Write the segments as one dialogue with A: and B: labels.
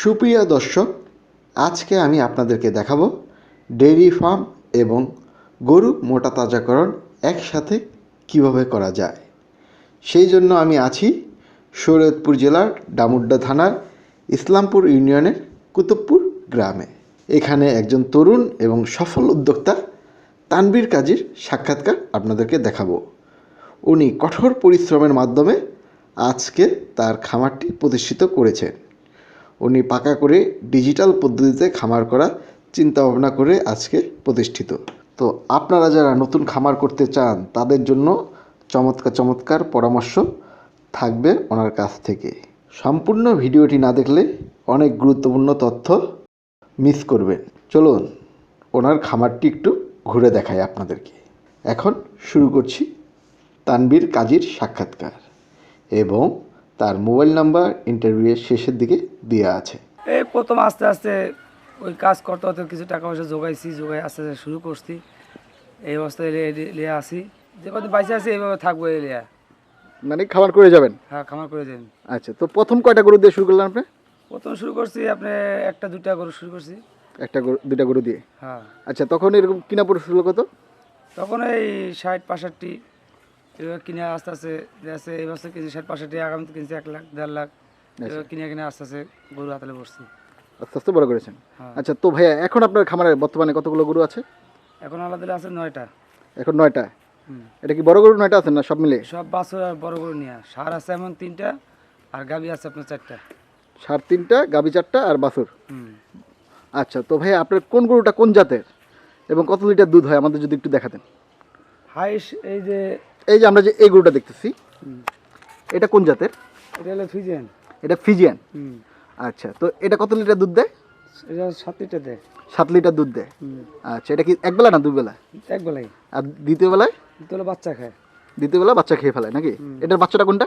A: সুপ্রিয় দর্শক, আজকে আমি আপনাদেরকে দেখাবো ডেইরি ফার্ম এবং গরু মোটা তাজাকরণ একসাথে কীভাবে করা যায়। সেই জন্য আমি আছি শরীয়তপুর জেলার ডামুড্ডা থানার ইসলামপুর ইউনিয়নের কুতুবপুর গ্রামে। এখানে একজন তরুণ এবং সফল উদ্যোক্তা তানবীর কাজীর সাক্ষাৎকার আপনাদেরকে দেখাবো। উনি কঠোর পরিশ্রমের মাধ্যমে আজকে তার খামারটি প্রতিষ্ঠিত করেছেন। উনি পাকা করে ডিজিটাল পদ্ধতিতে খামার করা চিন্তা ভাবনা করে আজকে প্রতিষ্ঠিত। তো আপনারা যারা নতুন খামার করতে চান, তাদের জন্য চমৎকার চমৎকার পরামর্শ থাকবে ওনার কাছ থেকে। সম্পূর্ণ ভিডিওটি না দেখলে অনেক গুরুত্বপূর্ণ তথ্য মিস করবেন। চলুন ওনার খামারটি একটু ঘুরে দেখাই আপনাদেরকে। এখন শুরু করছি তানবীর কাজীর সাক্ষাৎকার এবং তার মোবাইল নাম্বার ইন্টারভিউয়ের শেষের দিকে দেওয়া আছে।
B: এই প্রথম আস্তে আস্তে ওই কাজ করতে করতে কিছু টাকা পয়সা জোগাইছি জোগাই আস্তে আস্তে শুরু করছি। এই অবস্থায় লিয়ে আসি। যে কত বাইসে আছি এইভাবে থাকব এই লিয়া।
C: মানে খাবার করে যাবেন?
B: হ্যাঁ খামার করে যাবেন
C: আচ্ছা তো প্রথম কয়টা গরু দিয়ে শুরু করলেন আপনি?
B: প্রথম শুরু করছি আপনি একটা দুটা গরু শুরু করছি।
C: একটা গরু দুইটা গরু দিয়ে?
B: হ্যাঁ।
C: আচ্ছা তখন এরকম কিনা পড়ছিল কত?
B: তখন এই ষাট পাঁষট্টি এবার কিনে আস্তে আস্তে আছে এই বছর কিনছি ষাট পাঁষট্টি আগামীতে কিনছি এক লাখ দেড় লাখ। এবার কিনে কিনে আস্তে আস্তে গরু হাতালে বসছি।
C: আস্তে আস্তে বড় করেছেন?
B: হ্যাঁ।
C: আচ্ছা তো ভাইয়া এখন আপনার খামারে বর্তমানে কতগুলো গরু আছে?
B: এখন আলাদা আছে নয়টা।
C: এখন নয়টা? এটা কি বড় গরু নয়টা আছে না সব মিলে
B: সব বাছর আর বড় গরু নিয়ে। সার আছে এমন তিনটা আর গাবি আছে আপনার চারটা।
C: সার তিনটা গাবি চারটা আর বাছুর? আচ্ছা তো ভাইয়া আপনার কোন গরুটা কোন জাতের? এবং কত লিটার দুধ হয়? আমাদের যদি একটু দেখাতেন
B: হাইস এই যে
C: এই যে আমরা যে এই গরুটা দেখতেছি এটা কোন জাতের?
B: এটা হলো ফিজেন
C: এটা ফিজিয়ান? আচ্ছা তো এটা কত লিটার দুধ দেয়?
B: এটা সাত লিটার দেয়।
C: সাত লিটার দুধ দেয়। আচ্ছা এটা কি এক বেলা না দুই বেলা
B: এক বেলাই।
C: আর দ্বিতীয় বেলায়?
B: হলো বাচ্চা খায়।
C: দ্বিতীয় বেলা বাচ্চা খেয়ে ফেলায় নাকি? এটার বাচ্চাটা কোনটা?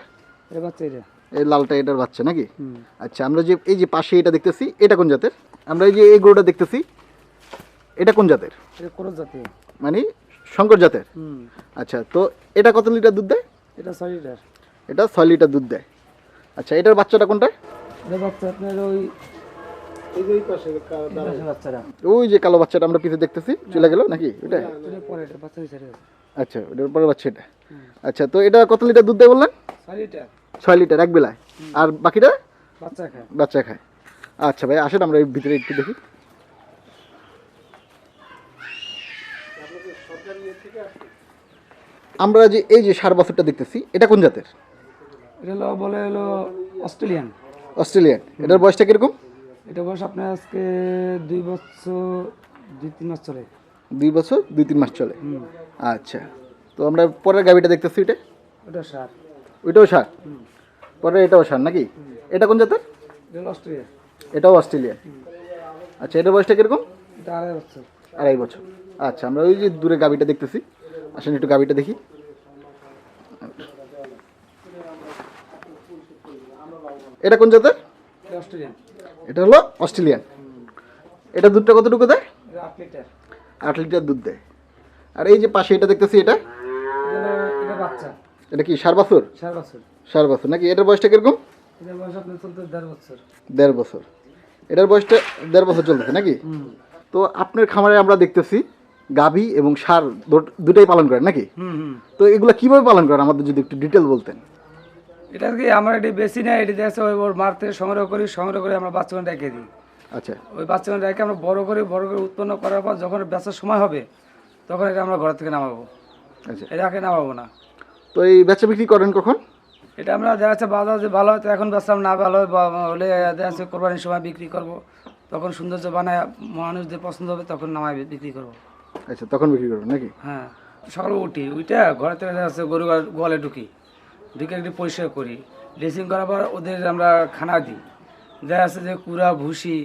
B: এটা বাচ্চা এটা।
C: এই লালটা এটার বাচ্চা নাকি? আচ্ছা আমরা যে এই যে পাশে এটা দেখতেছি এটা কোন জাতের? আমরা এই যে এই গরুটা দেখতেছি এটা কোন জাতের?
B: এটা করো জাতের।
C: মানে শঙ্কর জাতের? আচ্ছা তো এটা কত লিটার দুধ দেয়?
B: এটা ছয় লিটার।
C: এটা ছয় লিটার দুধ দেয়। আচ্ছা এটার বাচ্চাটা কোনটা?
B: এটা বাচ্চা আপনার ওই যে ওই
C: যে কালো বাচ্চাটা আমরা পিছে দেখতেছি চলে গেল নাকি ওটা? আচ্ছা ওটার পরে বাচ্চা এটা। আচ্ছা তো এটা কত লিটার দুধ দেয় বললেন?
B: ছয় লিটার।
C: ছয় লিটার এক বেলায়। আর বাকিটা?
B: বাচ্চা খায়।
C: বাচ্চা খায়। আচ্ছা ভাই আসেন আমরা এই ভিতরে একটু দেখি। আমরা যে এই যে সার বছরটা দেখতেছি এটা কোন জাতের?
B: এটা হলো বলে হলো অস্ট্রেলিয়ান।
C: অস্ট্রেলিয়ান। এটার বয়সটা কীরকম?
B: এটা বয়স আপনার আজকে দুই বছর দুই তিন মাস চলে।
C: দুই বছর দুই তিন মাস চলে। আচ্ছা। তো আমরা পরের গাবিটা দেখতেছি এটা?
B: ওটা সার।
C: ওইটাও সার? পরে এটাও সার নাকি? এটা কোন জাতের?
B: অস্ট্রেলিয়া
C: এটাও অস্ট্রেলিয়ান। আচ্ছা এটার বয়সটা কীরকম?
B: এটা আড়াই বছর।
C: আড়াই বছর। আচ্ছা আমরা ওই যে দূরে গাবিটা দেখতেছি। আসেন একটু গাবিটা দেখি। এটা কোন জাতের?
B: এটা
C: হলো অস্ট্রেলিয়ান। এটা দুধটা কতটুকু দেয়?
B: আট লিটার
C: দুধ দেয়। আর এই যে পাশে এটা দেখতেছি এটা?
B: এটা
C: কি সার বছর সার বছর নাকি এটার বয়সটা কীরকম?
B: দেড় বছর।
C: এটার বয়সটা দেড় বছর চলতেছে নাকি? তো আপনার খামারে আমরা দেখতেছি গাভী এবং সার দুটাই পালন করেন নাকি?
B: হুম হুম।
C: তো এগুলো কীভাবে পালন করেন? আমাদের যদি একটু ডিটেল বলতেন।
B: এটা কি আমার এটি বেশি না এটি দেখছে ওই ওর মার থেকে সংগ্রহ করি সংগ্রহ করে আমরা বাচ্চাগুলো রেখে দিই।
C: আচ্ছা।
B: ওই বাচ্চাগুলো রেখে আমরা বড় করে বড় করে উৎপন্ন করার পর যখন বেচার সময় হবে তখন এটা আমরা ঘর থেকে নামাবো।
C: আচ্ছা।
B: এটা আগে নামাবো না।
C: তো এই বেচা বিক্রি করেন কখন?
B: এটা আমরা দেখা যাচ্ছে বাজার যে ভালো হয় তো এখন বেচলাম না ভালো হয় হলে দেখা যাচ্ছে কোরবানির সময় বিক্রি করব। তখন সৌন্দর্য বানায় মানুষদের পছন্দ হবে তখন নামায় বিক্রি করব।
C: আচ্ছা তখন বিক্রি করবেন নাকি?
B: হ্যাঁ সকালে উঠি উইটা ঘরে থেকে যাচ্ছে গরু গোয়ালে ঢুকি। ঢুকে একটু পরিষ্কার করি। ড্রেসিং করার পর ওদের আমরা খানা দিই। দেখা আছে যে কুড়া ভুসি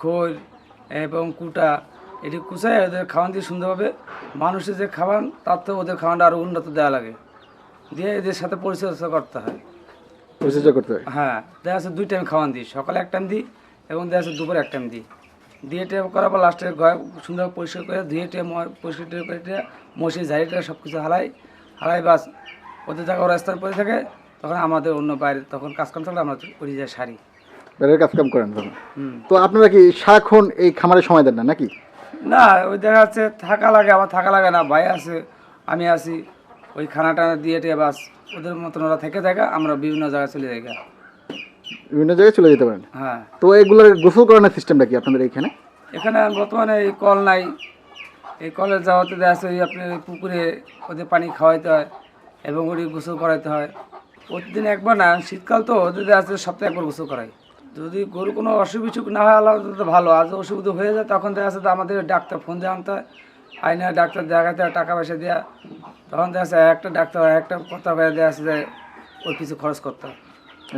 B: খোল এবং কুটা এটি কুচায় ওদের খাওয়ান দিয়ে সুন্দরভাবে মানুষের যে খাওয়ান তার থেকে ওদের খাওয়ানটা আরও উন্নত দেওয়া লাগে। দিয়ে এদের সাথে পরিচর্যা করতে হয়।
C: পরিচর্যা করতে হয়?
B: হ্যাঁ দেখা আছে দুই টাইম খাওয়ান দিই। সকালে এক টাইম দিই এবং দেখা আছে দুপুরে এক টাইম দিই। দিয়ে টেপ করার পর লাস্টে গয় সুন্দর পরিষ্কার করে ধুয়ে টেপ পরিষ্কার টেপ করে মশি ঝাড়িটা সব কিছু হালাই হালাই বাস। ওদের জায়গা ওরা স্থান পরে থাকে তখন আমাদের অন্য বাইরে তখন কাজকাম থাকলে আমরা করি যায় শাড়ি।
C: বাইরের কাজ কাম করেন তখন।
B: হুম।
C: তো আপনারা কি সারাক্ষণ এই খামারে সময় দেন না নাকি?
B: না ওই দেখা যাচ্ছে থাকা লাগে আমার থাকা লাগে না ভাই আছে আমি আছি। ওই খানা টানা দিয়ে টিয়ে বাস ওদের মতন ওরা থেকে থাকে আমরা বিভিন্ন জায়গায় চলে যাই।
C: বিভিন্ন জায়গায় চলে যেতে পারেন।
B: হ্যাঁ।
C: তো এগুলোর গোসল করানোর সিস্টেমটা কি আপনাদের এখানে?
B: এখানে বর্তমানে এই কল নাই। এই কলের যাওয়াতে দেখা যাচ্ছে ওই আপনার পুকুরে ওদের পানি খাওয়াইতে হয় এবং ওটি গোসল করাইতে হয়। প্রতিদিন একবার না শীতকাল তো ওদের দেখা যাচ্ছে সপ্তাহে একবার গোসল করাই যদি গরু কোনো অসুখ বিসুখ না হয় আলাদা তো ভালো। আর অসুবিধা হয়ে যায় তখন দেখা যাচ্ছে আমাদের ডাক্তার ফোন দিয়ে আনতে হয়। আইনা ডাক্তার দেখাতে হয় টাকা পয়সা দেওয়া তখন দেখা যাচ্ছে একটা ডাক্তার একটা কথা দেওয়া যাচ্ছে যে ওর কিছু খরচ করতে হয়।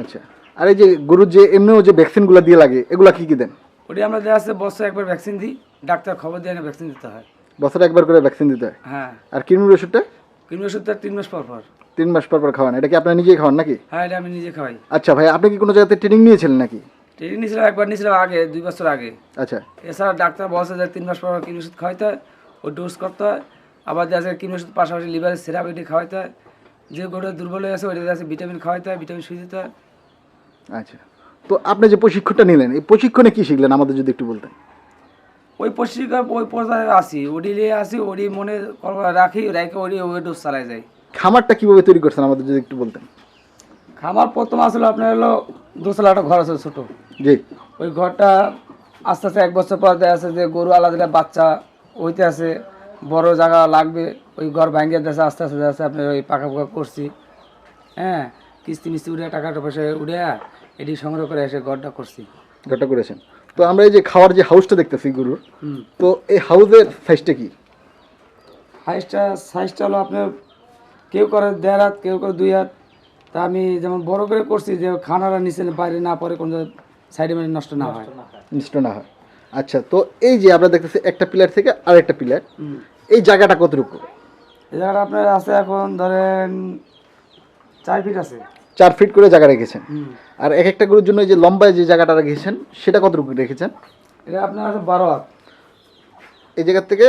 C: আচ্ছা। আর এই যে গরুর যে এমনিও যে ভ্যাকসিনগুলো দিয়ে লাগে এগুলো কি কি দেন?
B: ওটি আমরা দেখা যাচ্ছে বছর একবার ভ্যাকসিন দিই ডাক্তার খবর দিয়ে ভ্যাকসিন দিতে হয়।
C: বছরে একবার করে ভ্যাকসিন দিতে হয়?
B: হ্যাঁ।
C: আর কৃমির ওষুধটা?
B: কৃমি ওষুধটা তিন মাস পর পর।
C: তিন মাস পর পর খাওয়ান এটা কি আপনারা নিজেই খাওয়ান নাকি?
B: হ্যাঁ এটা আমি নিজে খাওয়াই।
C: আচ্ছা ভাই আপনি কি কোনো জায়গাতে ট্রেনিং নিয়েছিলেন নাকি?
B: ট্রেনিং নিয়েছিলাম একবার নিয়েছিলাম আগে দুই বছর আগে।
C: আচ্ছা।
B: এছাড়া ডাক্তার বলছে যে তিন মাস পর পর কিমি ওষুধ খাওয়াইতে হয় ও ডোজ করতে হয়। আবার দেখা যায় কিমি ওষুধ পাশাপাশি লিভারের সিরাপ এটি খাওয়াইতে হয়। যে গরু দুর্বল হয়ে আছে ওইটা দেখা যাচ্ছে ভিটামিন খাওয়াইতে হয় ভিটামিন সুই দিতে হয়।
C: আচ্ছা। তো আপনি যে প্রশিক্ষণটা নিলেন এই প্রশিক্ষণে কি শিখলেন? আমাদের যদি একটু বলতেন।
B: ওই প্রশিক্ষণ ওই পর্যায়ে আসি ওডি নিয়ে আসি ওডি মনে রাখি রেখে ওডি ওই ডোজ চালাই যায়
C: খামারটা কীভাবে তৈরি করছেন? আমাদের যদি একটু বলতেন।
B: খামার প্রথম আসলে আপনার হলো দোতলা একটা ঘর আছে ছোটো।
C: জি।
B: ওই ঘরটা আস্তে আস্তে এক বছর পর দেখা আছে যে গরু আলাদা বাচ্চা হইতে আছে বড় জায়গা লাগবে ওই ঘর ভাঙ্গিয়ে দেশে আস্তে আস্তে যাচ্ছে আপনার ওই পাকা পোকা করছি। হ্যাঁ কিস্তি মিস্তি উঠে টাকা পয়সা উঠে এটি সংগ্রহ করে এসে ঘরটা করছি।
C: ঘরটা করেছেন। তো আমরা এই যে খাওয়ার যে হাউসটা দেখতেছি গরুর তো এই হাউসের সাইজটা কি?
B: সাইজটা সাইজটা হলো আপনার কেউ করে দেড় হাত কেউ করে দুই হাত। তা আমি যেমন বড় করে করছি যে খানাটা নিচে বাইরে না পরে কোনো সাইডে মানে নষ্ট না হয়।
C: নষ্ট না হয়। আচ্ছা তো এই যে আমরা দেখতেছি একটা পিলার থেকে আরেকটা পিলার এই জায়গাটা কতটুকু?
B: এই জায়গাটা আপনার আছে এখন ধরেন চার ফিট আছে।
C: চার ফিট করে জায়গা রেখেছেন। আর এক একটা গরুর জন্য যে লম্বায় যে জায়গাটা রেখেছেন সেটা কতটুকু রেখেছেন?
B: এটা আপনার আছে বারো হাত।
C: এই জায়গার থেকে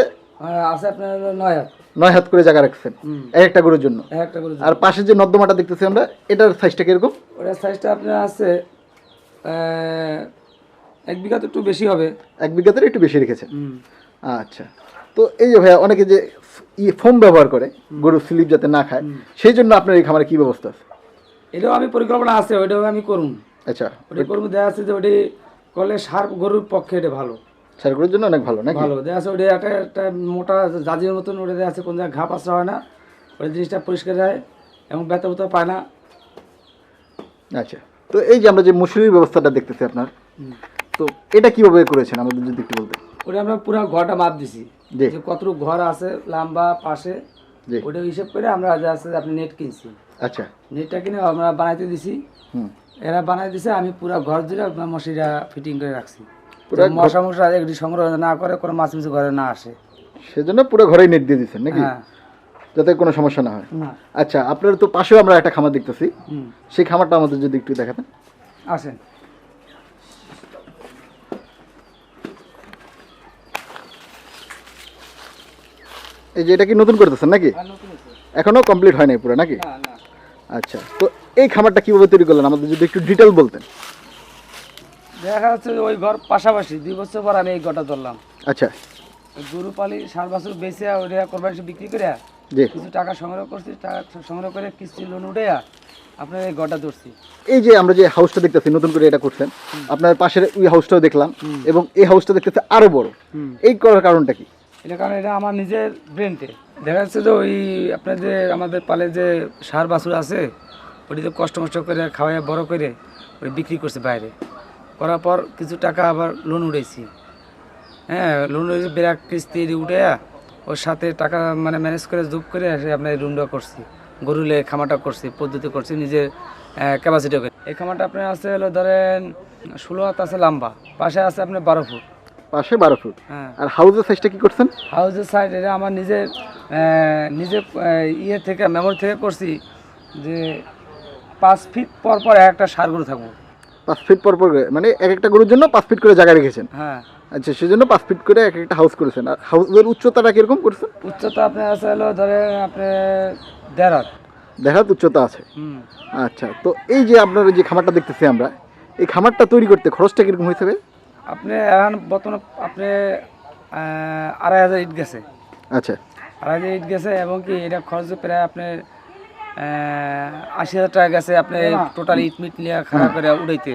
B: আছে আপনার নয় হাত।
C: নয় হাত করে জায়গা রাখছেন এক একটা গরুর জন্য।
B: এক একটা করে
C: আর পাশে যে নর্দমাটা দেখতেছি আমরা এটার সাইজটা কীরকম?
B: ওটার সাইজটা আপনার আছে এক বিঘা তো একটু বেশি হবে।
C: এক বিঘাতে একটু বেশি রেখেছেন। আচ্ছা। তো এই যে ভাইয়া অনেকে যে ইয়ে ফোম ব্যবহার করে গরু স্লিপ যাতে না খায় সেই জন্য আপনার এই খামারে কী ব্যবস্থা আছে?
B: এটাও আমি পরিকল্পনা আছে ওইটাও আমি করুন
C: আচ্ছা
B: ওটা করব দেখা যাচ্ছে যে ওটি করলে সার গরুর পক্ষে এটা ভালো।
C: সার গরুর জন্য অনেক ভালো নাকি?
B: ভালো দেখা যাচ্ছে ওটা একটা একটা মোটা জাজির মতন ওটা দেখা যাচ্ছে কোন জায়গায় ঘা পাসা হয় না ওই জিনিসটা পরিষ্কার হয় এবং ব্যথা ব্যথা পায় না।
C: আচ্ছা তো এই যে আমরা যে মুসুরির ব্যবস্থাটা দেখতেছি আপনার তো এটা কীভাবে করেছেন আমাদের যদি একটু বলতেন?
B: ওটা আমরা পুরো ঘরটা মাপ দিছি যে কতটুকু ঘর আছে লম্বা পাশে ওটা হিসেব করে আমরা যা আছে আপনি নেট কিনছি।
C: আচ্ছা।
B: নেটটা কিনে আমরা বানাইতে দিছি। এরা বানাই দিছে আমি পুরো ঘর জুড়ে মশিরা ফিটিং করে রাখছি। মশা মশা এগুলি সংগ্রহ না করে কোনো মাছ মিছে ঘরে না আসে।
C: সেজন্য পুরো ঘরেই নেট দিয়ে দিচ্ছেন নাকি?
B: হ্যাঁ।
C: যাতে কোনো সমস্যা না হয়। আচ্ছা আপনার তো পাশেও আমরা একটা খামার দেখতেছি। সেই খামারটা আমাদের যদি একটু দেখাতেন।
B: আসেন।
C: এই যে এটা কি নতুন করতেছেন নাকি এখনও কমপ্লিট হয় নাই পুরো নাকি
B: না না
C: আচ্ছা তো এই খামারটা কীভাবে তৈরি করলেন? আমাদের যদি একটু ডিটেল বলতেন।
B: দেখা যাচ্ছে ওই ঘর পাশাপাশি দুই বছর পর আমি এই ঘরটা ধরলাম।
C: আচ্ছা।
B: গরু পালি ষাট বছর বেঁচে ওইটা কোরবানি বিক্রি করে কিছু টাকা সংগ্রহ করছি টাকা সংগ্রহ করে কিস্তি লোন উঠে আপনার এই ঘরটা ধরছি।
C: এই যে আমরা যে হাউসটা দেখতেছি নতুন করে এটা করছেন আপনার পাশের ওই হাউসটাও দেখলাম এবং এই হাউসটা দেখতেছে আরও বড়। এই করার কারণটা কি?
B: এটা কারণ এটা আমার নিজের ব্রেনতে দেখা যাচ্ছে যে ওই আপনার যে আমাদের পালে যে সার বাছুর আছে, ওটি তো কষ্ট মষ্ট করে খাওয়াই বড় করে ওই বিক্রি করছে বাইরে। করার পর কিছু টাকা আবার লোন উঠেছি হ্যাঁ লোন উঠেছি বেরাক কিস্তি উঠে ওর সাথে টাকা মানে ম্যানেজ করে যোগ করে এসে আপনার লোনটা করছি। গরুলে খামাটা করছি, পদ্ধতি করছি, নিজের ক্যাপাসিটি করে। এই খামাটা আপনার আছে হলো ধরেন ষোলো হাত আছে লম্বা, পাশে আছে আপনার বারো ফুট।
C: পাশে বারো ফুট।
B: হ্যাঁ।
C: আর হাউজের সাইজটা কি করছেন?
B: হাউজের সাইড এটা আমার নিজের নিজের ইয়ে থেকে মেমোরি থেকে করছি যে পাঁচ ফিট পর পর একটা সার গরু থাকব।
C: পাঁচ ফিট পর পর মানে এক একটা গরুর জন্য পাঁচ ফিট করে জায়গা রেখেছেন?
B: হ্যাঁ।
C: আচ্ছা সেই জন্য পাঁচ ফিট করে এক একটা হাউস করেছেন। আর হাউসের উচ্চতাটা কীরকম করছেন?
B: উচ্চতা আপনার আছে হলো ধরে আপনার দেড় হাত।
C: উচ্চতা আছে। আচ্ছা তো এই যে আপনার যে খামারটা দেখতেছি আমরা এই খামারটা তৈরি করতে খরচটা কীরকম হয়েছে
B: আপনি এখন বর্তমানে আপনি আড়াই হাজার ইট গেছে।
C: আচ্ছা।
B: আড়াই হাজার ইট গেছে এবং কি এটা খরচ প্রায় আপনার আশি হাজার টাকা গেছে আপনি টোটাল ইট মিট নিয়ে খারাপ করে উড়াইতে।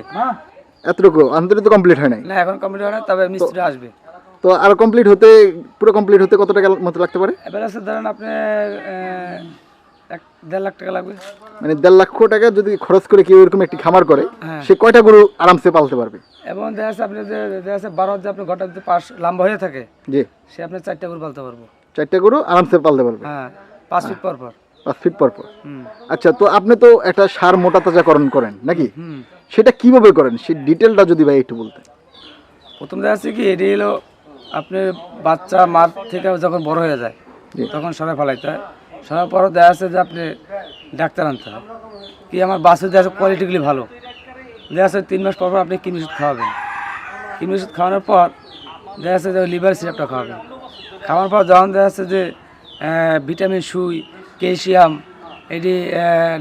C: এতটুকু আন্তরিক তো কমপ্লিট হয় নাই।
B: না এখন কমপ্লিট হয় না তবে মিস্ত্রি আসবে।
C: তো আর কমপ্লিট হতে পুরো কমপ্লিট হতে কত টাকা মতো লাগতে পারে?
B: এবার আছে ধরেন আপনার আহ, এক দেড় লাখ টাকা লাগবে।
C: মানে দেড় লক্ষ টাকা যদি খরচ করে কেউ এরকম একটি খামার করে
B: হ্যাঁ।
C: সে কয়টা গরু আরামসে পালতে পারবে?
B: এবং দেখা যাচ্ছে আপনি যে দেখা যাচ্ছে বারো হাজার আপনি যদি পাশ লম্বা হয়ে থাকে
C: জি।
B: সে আপনি চারটা করে পালতে পারব।
C: চারটা গরু আরামসে পালতে পারবে?
B: হ্যাঁ পাঁচ ফিট পর পর।
C: পাঁচ ফিট পর পর। আচ্ছা তো আপনি তো একটা সার মোটা তাজাকরণ করেন নাকি? সেটা কীভাবে করেন? সেই ডিটেলটা যদি ভাই একটু বলতেন।
B: প্রথম দেখা যাচ্ছে কি এটি হলো আপনি বাচ্চা মার থেকে যখন বড় হয়ে যায়। তখন সরাই ফেলাইতে হয়। সরার পরও দেখা যাচ্ছে যে আপনি ডাক্তার আনতে হয় কি আমার বাসে দেখা যাচ্ছে কোয়ালিটিগুলি ভালো। দেখা যাচ্ছে তিন মাস পর পর আপনি কিমি ওষুধ খাওয়াবেন। কিমি ওষুধ খাওয়ানোর পর দেখা যাচ্ছে যে লিভার সিরাপটা খাওয়াবেন। খাওয়ানোর পর যখন দেখা যাচ্ছে যে ভিটামিন সুই ক্যালসিয়াম এটি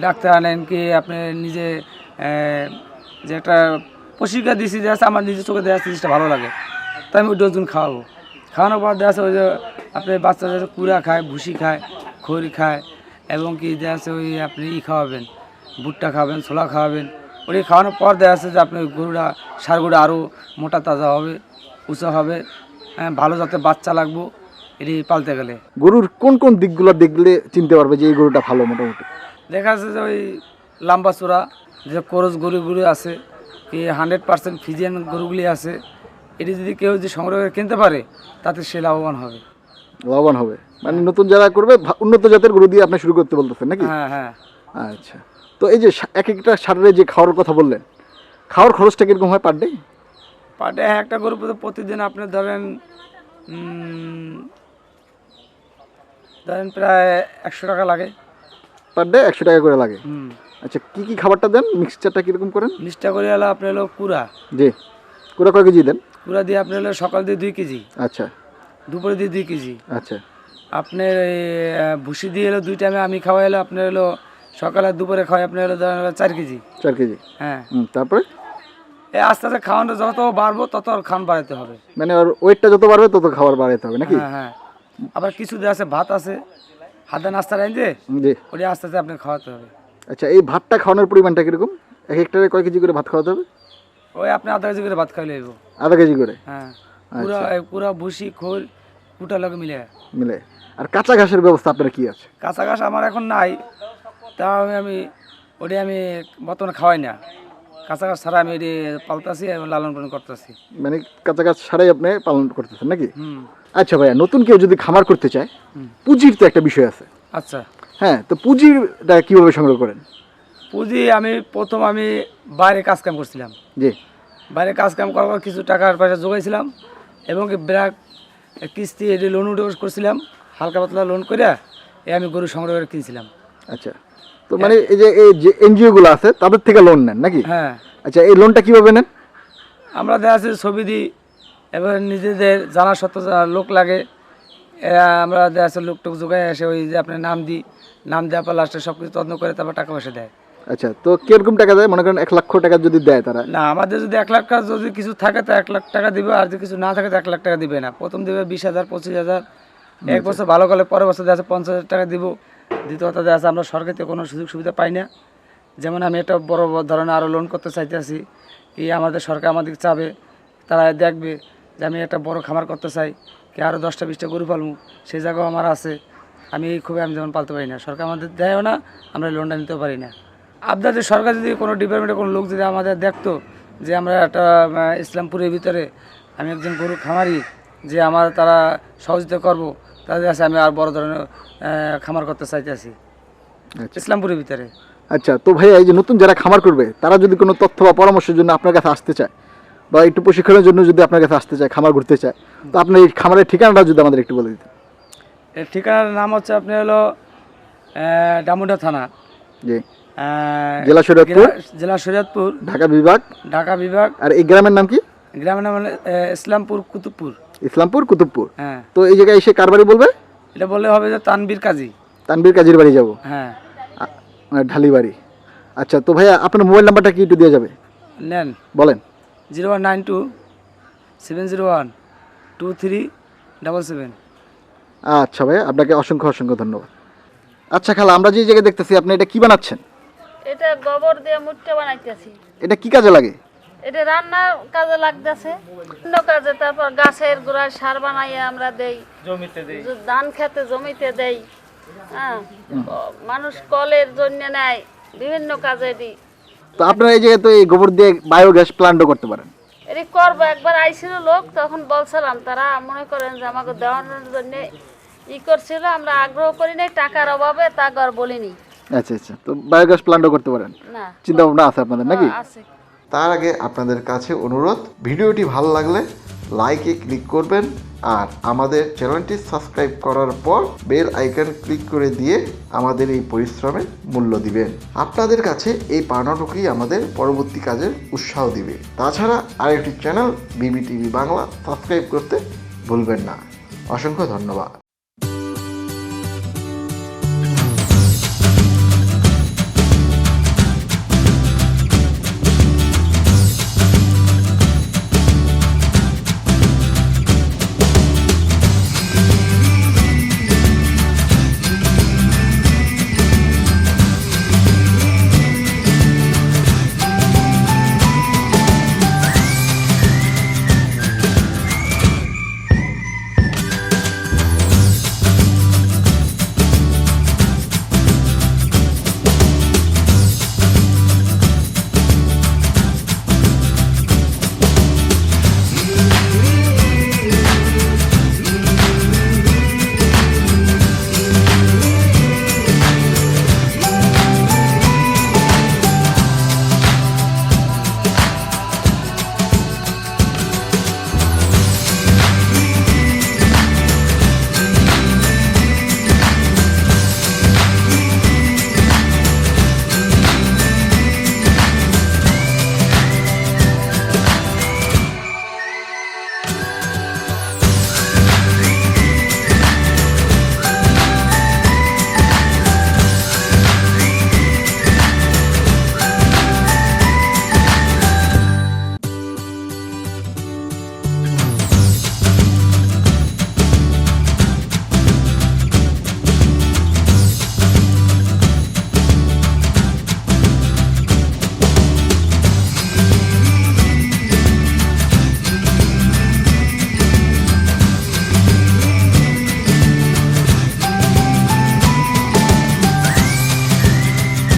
B: ডাক্তার আনেন কি আপনি নিজে যে একটা প্রশিক্ষা দিয়েছি দেখা যাচ্ছে আমার নিজের চোখে দেখা যাচ্ছে জিনিসটা ভালো লাগে। তাই আমি ওই ডোজগুলো খাওয়াবো। খাওয়ানোর পর দেখা যাচ্ছে ওই যে আপনি বাচ্চা যাচ্ছে কুড়া খায়, ভুসি খায় খড়ি খায় এবং কি দেখা আছে ওই আপনি ই খাওয়াবেন ভুট্টা খাওয়াবেন ছোলা খাওয়াবেন ওটি খাওয়ানোর পর দেখা আছে যে আপনি গরুটা সার গরুটা আরও মোটা তাজা হবে উঁচু হবে হ্যাঁ, ভালো যাতে বাচ্চা লাগবো এটি পালতে গেলে।
C: গরুর কোন কোন দিকগুলো দেখলে চিনতে পারবে যে এই গরুটা ভালো মোটামুটি?
B: দেখা যাচ্ছে যে ওই লাম্বা চূড়া যে করজ গরুগুলি আছে কি হান্ড্রেড পার্সেন্ট ফিজিয়ান গরুগুলি আছে এটি যদি কেউ যদি সংগ্রহ করে কিনতে পারে তাতে সে লাভবান হবে।
C: লাভবান হবে। মানে নতুন যারা করবে উন্নত জাতের গরু দিয়ে আপনি শুরু করতে বলতেছেন নাকি?
B: হ্যাঁ হ্যাঁ।
C: আচ্ছা। তো এই যে এক একটা সারের যে খাওয়ার কথা বললেন খাওয়ার খরচটা কীরকম হয় পার ডে
B: পার ডে একটা গরু প্রতিদিন আপনি ধরেন ধরেন প্রায় একশো টাকা লাগে।
C: পার ডে একশো টাকা করে লাগে। আচ্ছা কি কি খাবারটা দেন? মিক্সচারটা কীরকম করেন?
B: মিষ্টা করে হলো আপনি হলো কুড়া।
C: জি। পুরো কয় কেজি দেন?
B: কুড়া দিয়ে আপনি হলো সকাল দিয়ে দুই কেজি।
C: আচ্ছা।
B: দুপুরে দিয়ে দুই কেজি।
C: আচ্ছা।
B: আপনার এই ভুসি দিয়ে এলো দুই টাইমে আমি খাওয়াই এলো আপনার হলো সকালে দুপুরে খাওয়াই আপনার হলো ধরেন চার কেজি।
C: চার কেজি।
B: হ্যাঁ।
C: তারপরে?
B: এই আস্তে আস্তে খাওয়ানো যত বাড়বো তত আর খান বাড়াতে হবে।
C: মানে ওর ওয়েটটা যত বাড়বে তত খাবার বাড়াইতে হবে নাকি?
B: হ্যাঁ হ্যাঁ। আবার কিছু দিয়ে আছে ভাত আছে। হাতে নাস্তা রাইন যে
C: জি
B: ওটা আস্তে আস্তে আপনি খাওয়াতে হবে।
C: আচ্ছা এই ভাতটা খাওয়ানোর পরিমাণটা কীরকম? এক একটারে কয় কেজি করে ভাত খাওয়াতে হবে?
B: ওই আপনি আধা কেজি করে ভাত খাইলে
C: আধা কেজি করে?
B: হ্যাঁ। পুরা পুরা ভুসি খোল কুটা লাগে মিলে।
C: মিলে। আর কাঁচা ঘাসের ব্যবস্থা আপনার কি আছে?
B: কাঁচা ঘাস আমার এখন নাই। তাও আমি আমি ওটা আমি বর্তমানে খাওয়াই না। কাঁচা ঘাস ছাড়া আমি এটি পালতাছি এবং লালন পালন করতেছি।
C: মানে কাঁচা ঘাস ছাড়াই আপনি পালন করতেছেন নাকি? আচ্ছা ভাইয়া নতুন কেউ যদি খামার করতে চায় পুঁজির তো একটা বিষয় আছে।
B: আচ্ছা।
C: হ্যাঁ তো পুঁজিটা কীভাবে সংগ্রহ করেন?
B: পুঁজি আমি প্রথম আমি বাইরে কাজ কাম করছিলাম।
C: জি।
B: বাইরে কাজ কাম করার পর কিছু টাকার পয়সা জোগাইছিলাম। এবং কি ব্র্যাক কিস্তি এটি লোন উঠে করছিলাম হালকা পাতলা লোন করে এ আমি গরু সংগ্রহ করে কিনছিলাম।
C: আচ্ছা তো মানে এই যে এই যে এনজিও গুলো আছে তাদের থেকে লোন নেন নাকি?
B: হ্যাঁ।
C: আচ্ছা এই লোনটা কীভাবে নেন?
B: আমরা দেখা আছে ছবি দিই এবার নিজেদের জানা সত্ত্বেও লোক লাগে এরা আমরা দেখা আছে লোক টোক জোগায় এসে ওই যে আপনার নাম দিই নাম দেওয়ার পর লাস্টে সব কিছু তদন্ত করে তারপর টাকা পয়সা দেয়।
C: আচ্ছা তো কীরকম টাকা দেয়? মনে করেন এক লক্ষ টাকা যদি দেয় তারা।
B: না আমাদের যদি এক লাখ টাকা যদি কিছু থাকে তো এক লাখ টাকা দিবে আর যদি কিছু না থাকে তো এক লাখ টাকা দিবে না। প্রথম দিবে বিশ হাজার পঁচিশ হাজার। এক বছর ভালো করলে পরের বছর দেখা পঞ্চাশ হাজার টাকা দিব। দ্বিতীয় কথা দেখা আমরা সরকার থেকে কোনো সুযোগ সুবিধা পাই না। যেমন আমি একটা বড় বড় ধরনের আরও লোন করতে চাইতেছি। কি আমাদের সরকার আমাদের চাবে। তারা দেখবে যে আমি একটা বড় খামার করতে চাই কি আরও দশটা বিশটা গরু পালবো সেই জায়গাও আমার আছে। আমি এই খুবই আমি যেমন পালতে পারি না। সরকার আমাদের দেয়ও না আমরা লোনটা নিতেও পারি না। আপনার যে সরকার যদি কোনো ডিপার্টমেন্টের কোনো লোক যদি আমাদের দেখতো যে আমরা একটা ইসলামপুরের ভিতরে আমি একজন গরু খামারি যে আমার তারা সহযোগিতা করব তাদের কাছে আমি আর বড় ধরনের খামার করতে চাইতেছি।
C: আচ্ছা।
B: ইসলামপুরের ভিতরে।
C: আচ্ছা তো ভাইয়া এই যে নতুন যারা খামার করবে তারা যদি কোনো তথ্য বা পরামর্শের জন্য আপনার কাছে আসতে চায় বা একটু প্রশিক্ষণের জন্য যদি আপনার কাছে আসতে চায় খামার ঘুরতে চায় তো আপনার এই খামারের ঠিকানাটা যদি আমাদের একটু বলে দিতেন।
B: এর ঠিকানার নাম হচ্ছে আপনি হলো ডামুডা থানা।
C: জি। জেলা শরীয়তপুর?
B: জেলা- শরীয়তপুর।
C: ঢাকা বিভাগ?
B: ঢাকা বিভাগ।
C: আর এই গ্রামের নাম কি?
B: গ্রামের নাম ইসলামপুর কুতুবপুর।
C: ইসলামপুর কুতুবপুর?
B: হ্যাঁ।
C: তো এই জায়গায় এসে কার বাড়ি বলবে?
B: এটা বললে হবে যে তানবীর কাজী।
C: তানবীর কাজীর বাড়ি যাব।
B: হ্যাঁ।
C: ঢালি বাড়ি। আচ্ছা তো ভাইয়া আপনার মোবাইল নাম্বারটা কি একটু দেওয়া যাবে?
B: নেন।
C: বলেন।
B: Zero one nine two seven zero one two three double seven.
C: আচ্ছা ভাই আপনাকে অসংখ্য অসংখ্য ধন্যবাদ। আচ্ছা খালা আমরা যে জায়গায় দেখতেছি আপনি এটা কি বানাচ্ছেন?
D: এটা গোবর দিয়ে মুটটা বানাইতেছি।
C: এটা কি কাজে লাগে?
D: এটা রান্নার কাজে লাগতেছে। অন্য কাজে তারপর গাছের গোড়ায় সার বানাইয়ে আমরা দেই।
B: জমিতে দিই।
D: যে ধান খেতে জমিতে দেই। হ্যাঁ মানুষ কলের জন্য নেয় বিভিন্ন কাজে দিই।
C: তো আপনারা এই জায়গায় তো এই গোবর দিয়ে বায়োগ্যাস প্ল্যান্টও করতে পারেন?
D: এটি করব একবার আইছিল লোক তখন বলছিলাম তারা মনে করেন যে আমাকে দেওয়ানোর জন্য ই করছিল আমরা আগ্রহ করি নাই টাকার অভাবে তা আর বলিনি।
C: আচ্ছা আচ্ছা। তো বায়োগ্যাস প্ল্যান্টও করতে পারেন?
D: না।
C: চিন্তা ভাবনা আছে আপনাদের নাকি?
D: আছে।
A: তার আগে আপনাদের কাছে অনুরোধ ভিডিওটি ভালো লাগলে লাইকে ক্লিক করবেন আর আমাদের চ্যানেলটি সাবস্ক্রাইব করার পর বেল আইকন ক্লিক করে দিয়ে আমাদের এই পরিশ্রমের মূল্য দিবেন। আপনাদের কাছে এই পাওনাটুকুই আমাদের পরবর্তী কাজের উৎসাহ দিবে। তাছাড়া আরেকটি চ্যানেল বিবি টিভি বাংলা সাবস্ক্রাইব করতে ভুলবেন না। অসংখ্য ধন্যবাদ।